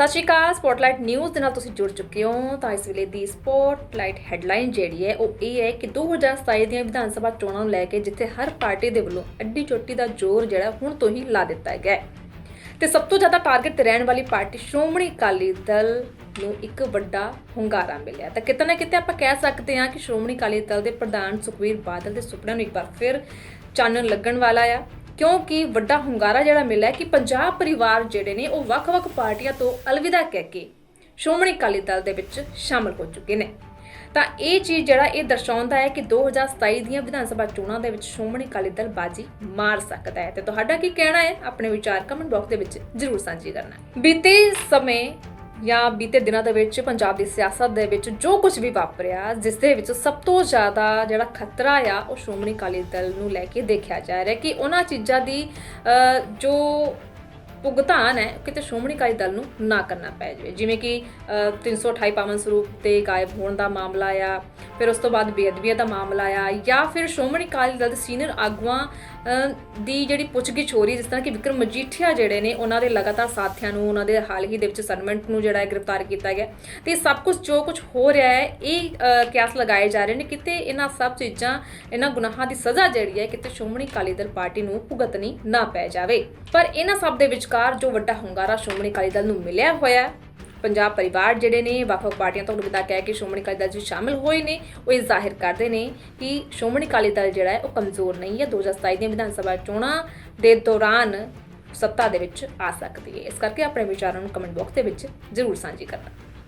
ਸਤਿ ਸ਼੍ਰੀ ਅਕਾਲ spotlight news ਦੇ ਨਾਲ ਤੁਸੀਂ ਜੁੜ ਚੁੱਕੇ ਹੋ। ਤਾਂ ਇਸ ਵੇਲੇ ਦੀ ਸਪੌਟਲਾਈਟ ਹੈਡਲਾਈਨ ਜਿਹੜੀ ਹੈ, ਉਹ ਇਹ ਹੈ ਕਿ 2027 ਦੀਆਂ ਵਿਧਾਨ ਸਭਾ ਚੋਣਾਂ ਨੂੰ ਲੈ ਕੇ ਜਿੱਥੇ ਹਰ ਪਾਰਟੀ ਦੇ ਵੱਲੋਂ ਅੱਡੀ ਚੋਟੀ ਦਾ ਜ਼ੋਰ ਜਿਹੜਾ ਹੁਣ ਤੋਂ ਹੀ ਲਾ ਦਿੱਤਾ ਗਿਆ ਹੈ। ਤੇ ਸਭ ਤੋਂ ਜ਼ਿਆਦਾ ਟਾਰਗੇਟ ਤੇ ਰਹਿਣ ਵਾਲੀ ਪਾਰਟੀ ਸ਼੍ਰੋਮਣੀ ਅਕਾਲੀ ਦਲ ਨੂੰ ਇੱਕ ਵੱਡਾ ਹੁੰਗਾਰਾ ਮਿਲਿਆ ਤਾਂ ਕਿਤੇ ਨਾ ਕਿਤੇ ਆਪਾਂ ਕਹਿ ਸਕਦੇ ਹਾਂ ਕਿ ਸ਼੍ਰੋਮਣੀ ਅਕਾਲੀ ਦਲ ਦੇ ਪ੍ਰਧਾਨ ਸੁਖਵੀਰ ਬਾਦਲ ਦੇ ਸੁਪਨਿਆਂ ਨੂੰ ਇੱਕ ਵਾਰ ਫਿਰ ਚਾਨਣ ਲੱਗਣ ਵਾਲਾ ਆ। ਕਿਉਂਕਿ ਵੱਡਾ ਹੁੰਗਾਰਾ ਜਿਹੜਾ ਮਿਲਿਆ ਕਿ ਪੰਜਾਬ ਪਰਿਵਾਰ ਜਿਹੜੇ ਨੇ ਉਹ ਵੱਖ-ਵੱਖ ਪਾਰਟੀਆਂ ਤੋਂ ਅਲਵਿਦਾ ਕਹਿ ਕੇ ਸ਼੍ਰੋਮਣੀ ਅਕਾਲੀ ਦਲ ਦੇ ਵਿੱਚ ਸ਼ਾਮਲ ਹੋ ਚੁੱਕੇ ਨੇ। ਤਾਂ ਇਹ ਚੀਜ਼ ਜਿਹੜਾ ਇਹ ਦਰਸਾਉਂਦਾ ਹੈ ਕਿ 2027 ਦੀਆਂ ਵਿਧਾਨ ਸਭਾ ਚੋਣਾਂ ਦੇ ਵਿੱਚ ਸ਼੍ਰੋਮਣੀ ਅਕਾਲੀ ਦਲ ਬਾਜੀ ਮਾਰ ਸਕਦਾ ਹੈ। ਤੇ ਤੁਹਾਡਾ ਕੀ ਕਹਿਣਾ ਹੈ? ਆਪਣੇ ਵਿਚਾਰ ਕਮੈਂਟ ਬਾਕਸ ਦੇ ਵਿੱਚ ਜ਼ਰੂਰ ਸਾਂਝੀ ਕਰਨਾ। ਬੀਤੇ ਸਮੇਂ ਜਾਂ ਬੀਤੇ ਦਿਨਾਂ ਦੇ ਵਿੱਚ ਪੰਜਾਬ ਦੀ ਸਿਆਸਤ ਦੇ ਵਿੱਚ ਜੋ ਕੁਝ ਵੀ ਵਾਪਰਿਆ ਜਿਸ ਦੇ ਵਿੱਚ ਸਭ ਤੋਂ ਜ਼ਿਆਦਾ ਜਿਹੜਾ ਖਤਰਾ ਆ ਉਹ ਸ਼੍ਰੋਮਣੀ ਅਕਾਲੀ ਦਲ ਨੂੰ ਲੈ ਕੇ ਦੇਖਿਆ ਜਾ ਰਿਹਾ ਕਿ ਉਹਨਾਂ ਚੀਜ਼ਾਂ ਦੀ ਜੋ ਭੁਗਤਾਨ ਹੈ ਕਿਤੇ ਸ਼੍ਰੋਮਣੀ ਅਕਾਲੀ ਦਲ ਨੂੰ ਨਾ ਕਰਨਾ ਪੈ ਜਾਵੇ। ਜਿਵੇਂ ਕਿ ਅ, 328 ਪਾਵਨ ਸਰੂਪ ਤੇ ਗਾਇਬ ਹੋਣ ਦਾ ਮਾਮਲਾ ਆ ਫਿਰ ਉਸ ਤੋਂ ਬਾਅਦ ਬੇਅਦਬੀਆਂ ਦਾ ਮਾਮਲਾ ਆਇਆ ਜਾਂ ਫਿਰ ਸ਼੍ਰੋਮਣੀ ਅਕਾਲੀ ਦਲ ਦੇ ਸੀਨੀਅਰ ਆਗੂਆਂ ਦੀ ਜਿਹੜੀ ਪੁੱਛਗਿੱਛ ਹੋ ਰਹੀ ਹੈ, ਜਿਸ ਤਰ੍ਹਾਂ ਕਿ ਵਿਕਰਮ ਮਜੀਠੀਆ ਜਿਹੜੇ ਨੇ ਉਹਨਾਂ ਦੇ ਲਗਾਤਾਰ ਸਾਥੀਆਂ ਨੂੰ ਉਹਨਾਂ ਦੇ ਹਾਲ ਹੀ ਦੇ ਵਿੱਚ ਸਰਮੈਂਟ ਨੂੰ ਜਿਹੜਾ ਹੈ ਗ੍ਰਿਫਤਾਰ ਕੀਤਾ ਗਿਆ। ਤੇ ਇਹ ਸਭ ਕੁਝ ਜੋ ਕੁਝ ਹੋ ਰਿਹਾ ਹੈ ਇਹ ਕਿਆਸ ਲਗਾਏ ਜਾ ਰਹੇ ਨੇ। ਕਿਤੇ ਇਹਨਾਂ ਸਭ ਚੀਜ਼ਾਂ ਇਹਨਾਂ ਗੁਨਾਹਾਂ ਦੀ ਸਜ਼ਾ ਜਿਹੜੀ ਹੈ ਕਿਤੇ ਸ਼੍ਰੋਮਣੀ ਅਕਾਲੀ ਦਲ ਪਾਰਟੀ ਨੂੰ ਭੁਗਤਣੀ ਨਾ ਪੈ ਜਾਵੇ। ਪਰ ਇਹਨਾਂ ਸਭ ਦੇ ਵਿਚਕਾਰ ਜੋ ਵੱਡਾ ਹੁੰਗਾਰਾ ਸ਼੍ਰੋਮਣੀ ਅਕਾਲੀ ਦਲ ਨੂੰ ਮਿਲਿਆ ਹੋਇਆ ਪੰਜਾਬ ਪਰਿਵਾਰ ਜਿਹੜੇ ਨੇ, ਵੱਖ-ਵੱਖ ਪਾਰਟੀਆਂ ਤੋਂ ਅਲਵਿਦਾ ਕਹਿ ਕੇ ਸ਼੍ਰੋਮਣੀ ਅਕਾਲੀ ਦਲ 'ਚ ਸ਼ਾਮਿਲ ਹੋਏ ਨੇ। ਉਹ ਇਹ ਜ਼ਾਹਿਰ ਕਰਦੇ ਨੇ ਕਿ ਸ਼੍ਰੋਮਣੀ ਅਕਾਲੀ ਦਲ ਜਿਹੜਾ ਹੈ, ਉਹ ਕਮਜ਼ੋਰ ਨਹੀਂ ਹੈ। 2027 ਦੀਆਂ ਵਿਧਾਨ ਸਭਾ ਚੋਣਾਂ ਦੇ ਦੌਰਾਨ ਸੱਤਾ ਦੇ ਵਿੱਚ ਆ ਸਕਦੀ ਹੈ। ਇਸ ਕਰਕੇ ਆਪਣੇ ਵਿਚਾਰਾਂ ਨੂੰ ਕਮੈਂਟ ਬਾਕਸ ਦੇ ਵਿੱਚ ਜ਼ਰੂਰ ਸਾਂਝੀ ਕਰਨਾ।